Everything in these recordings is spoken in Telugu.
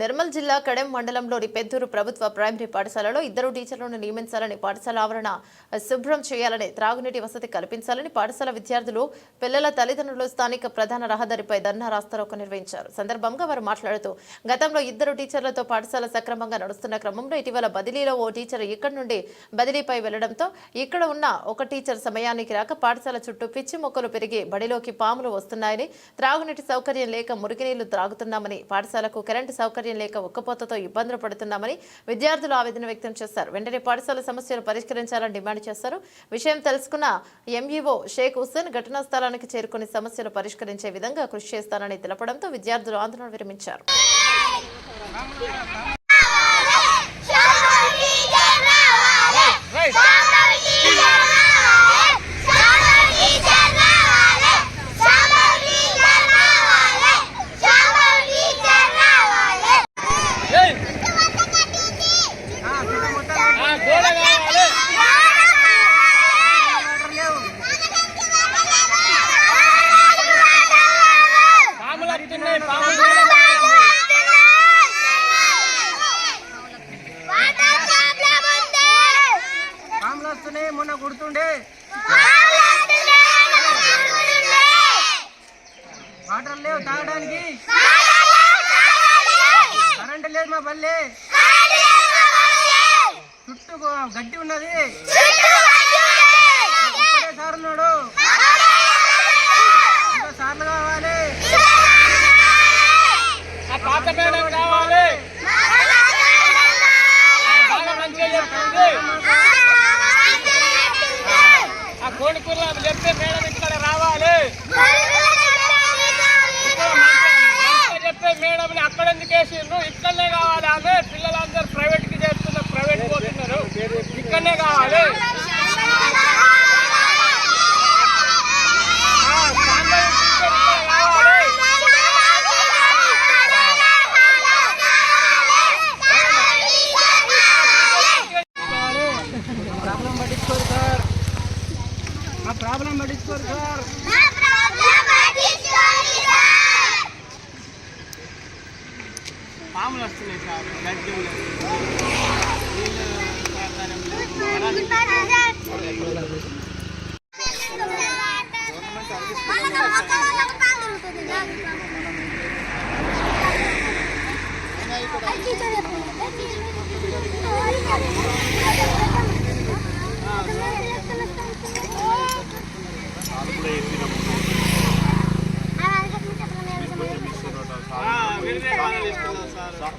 నిర్మల్ జిల్లా కడెం మండలంలోని పెద్దూరు ప్రభుత్వ ప్రైమరీ పాఠశాలలో ఇద్దరు టీచర్లను నియమించాలని పాఠశాల ఆవరణ శుభ్రం చేయాలని త్రాగునీటి వసతి కల్పించాలని పాఠశాల విద్యార్థులు పిల్లల తల్లిదండ్రులు స్థానిక ప్రధాన రహదారిపై ధర్నా రాస్తారోకో నిర్వహించారు. సందర్భంగా వారు మాట్లాడుతూ గతంలో ఇద్దరు టీచర్లతో పాఠశాల సక్రమంగా నడుస్తున్న క్రమంలో ఇటీవల బదిలీలో ఓ టీచర్ ఇక్కడి నుండి బదిలీపై వెళ్ళడంతో ఇక్కడ ఉన్న ఒక టీచర్ సమయానికి రాక పాఠశాల చుట్టూ పిచ్చి మొక్కలు పెరిగి బడిలోకి పాములు వస్తున్నాయని త్రాగునీటి సౌకర్యం లేక మురికినీళ్ళు త్రాగుతున్నామని పాఠశాలకు కరెంటు సౌకర్యం లేక ఉక్కపోతతో ఇబ్బందులు పడుతున్నామని విద్యార్థులు ఆవేదన వ్యక్తం చేశారు. వెంటనే పాఠశాల సమస్యలు పరిష్కరించాలని డిమాండ్ చేశారు. విషయం తెలుసుకున్న ఎంఈఓ షేక్ హుస్సేన్ ఘటనా స్థలానికి చేరుకుని సమస్యలు పరిష్కరించే విధంగా కృషి చేస్తానని తెలపడంతో విద్యార్థులు ఆందోళన విరమించారు. వస్తున్నాయి గుర్తుండే? వాటర్ లేవు తాగడానికి. కరెంట్ లేదు మా పల్లె. చుట్టూ గడ్డి ఉన్నది. సార్ ఉన్నాడు ఇంకా సార్లు కావాలి ఆ పాత మేడం కావాలి బాగా మంచిగా చెప్తుంది ఆ కోడికూరలు అవి చెప్తే మేడం ఇక్కడ రావాలి. చెప్తే మేడం అక్కడ ఎందుకు వేసిండ్రు? ఇక్కడనే కావాలి. ఆమె పిల్లలందరూ ప్రైవేట్కి చేస్తున్నారు ప్రైవేట్ పోతున్నారు. ఇక్కడనే కావాలి ఆ, సాంబయ్య టీచర్ ఇక్కడ కావాలి ప్రాబ్లం పట్టించుకోరు సార్ ఆ ప్రాబ్లం పట్టించుకోరు సార్. పాములు వస్తున్నాయి సార్. గడ్డి నీళ్ళు సహకారం లేదు. ఆ, వేరే వాళ్ళ తీసుకున్నాం సార్ లేకుంటే పిల్లలంతా పిల్లలు రెట్టి కోపిస్తారు రేపు వస్తే. పిల్లలంతా పొద్దు చెత్త పోతుంది. ఈరోజు వాళ్ళే బడే వద్దు, టీచర్లు వద్దు, సార్లు వద్దు. బడే మొత్తం మూడు.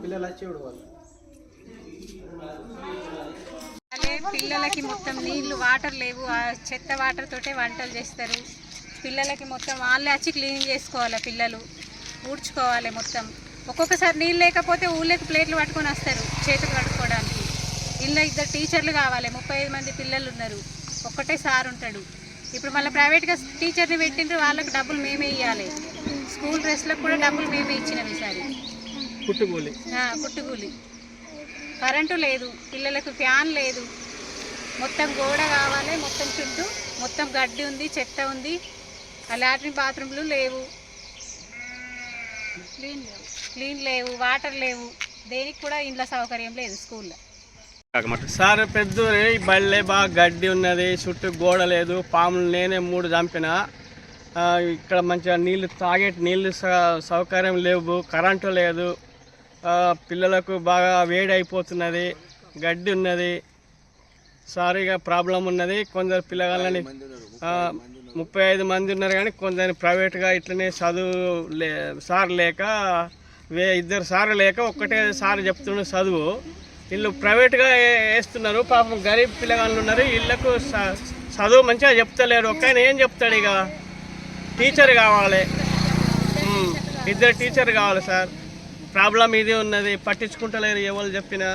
పిల్లలు వచ్చి పిల్లలకి మొత్తం నీళ్ళు వాటర్ లేవు. ఆ చెత్త వాటర్ తోటే వంటలు చేస్తారు. పిల్లలకి మొత్తం వాళ్ళే వచ్చి క్లీన్ చేసుకోవాలి పిల్లలు. ఊడ్చుకోవాలి మొత్తం. ఒక్కొక్కసారి నీళ్ళు లేకపోతే ఊళ్ళకి ప్లేట్లు పట్టుకొని వస్తారు చేతులు కడుక్కోవడానికి ఇంట్లో ఇద్దరు టీచర్లు కావాలి ముప్పై ఐదు మంది పిల్లలు ఉన్నారు. ఒక్కటే సార్ ఉంటాడు. ఇప్పుడు మళ్ళీ ప్రైవేట్గా టీచర్ని పెట్టిండ్రు వాళ్ళకి డబ్బులు మేమే ఇవ్వాలి స్కూల్ డ్రెస్లకు కూడా డబ్బులు మేమే ఇచ్చినాం ఈసారి. పుట్టుకోలే ఆ, కుట్టుకూలి కరెంటు లేదు పిల్లలకు ఫ్యాన్ లేదు. మొత్తం గోడ కావాలి మొత్తం చుట్టూ మొత్తం గడ్డి ఉంది చెత్త ఉంది. ఆ లాట్రిన్ బాత్రూమ్లు లేవు. క్లీన్ లేవు. క్లీన్ లేవు వాటర్ లేవు. దేనికి కూడా ఇంట్లో సౌకర్యం లేదు స్కూల్లో. సార్ పెద్దూరి బళ్ళే బాగా గడ్డి ఉన్నది చుట్టూ గోడ లేదు పాములు నేనే మూడు చంపిన. ఇక్కడ మంచిగా నీళ్ళు తాగే నీళ్ళు సౌకర్యం లేవు కరెంటు లేదు. పిల్లలకు బాగా వేడి అయిపోతున్నది గడ్డి ఉన్నది. సారీగా ప్రాబ్లం ఉన్నది కొందరు పిల్లగాళ్ళని ముప్పై ఐదు మంది ఉన్నారు కానీ కొందరు ప్రైవేట్గా ఇట్లనే చదువు లే సార్ లేక వే ఇద్దరు సార్లు లేక ఒక్కటే సార్ చెప్తున్న చదువు. వీళ్ళు ప్రైవేట్గా వేస్తున్నారు. పాపం గరీబ్ పిల్లగాళ్ళు ఉన్నారు. వీళ్ళకు చదువు మంచిగా చెప్తలేరు. ఒక్క ఆయన ఏం చెప్తాడు ఇక? టీచర్ కావాలి. ఇద్దరు టీచర్ కావాలి సార్. ప్రాబ్లం ఇది ఉన్నది. పట్టించుకుంటలేరు ఎవరు చెప్పినా.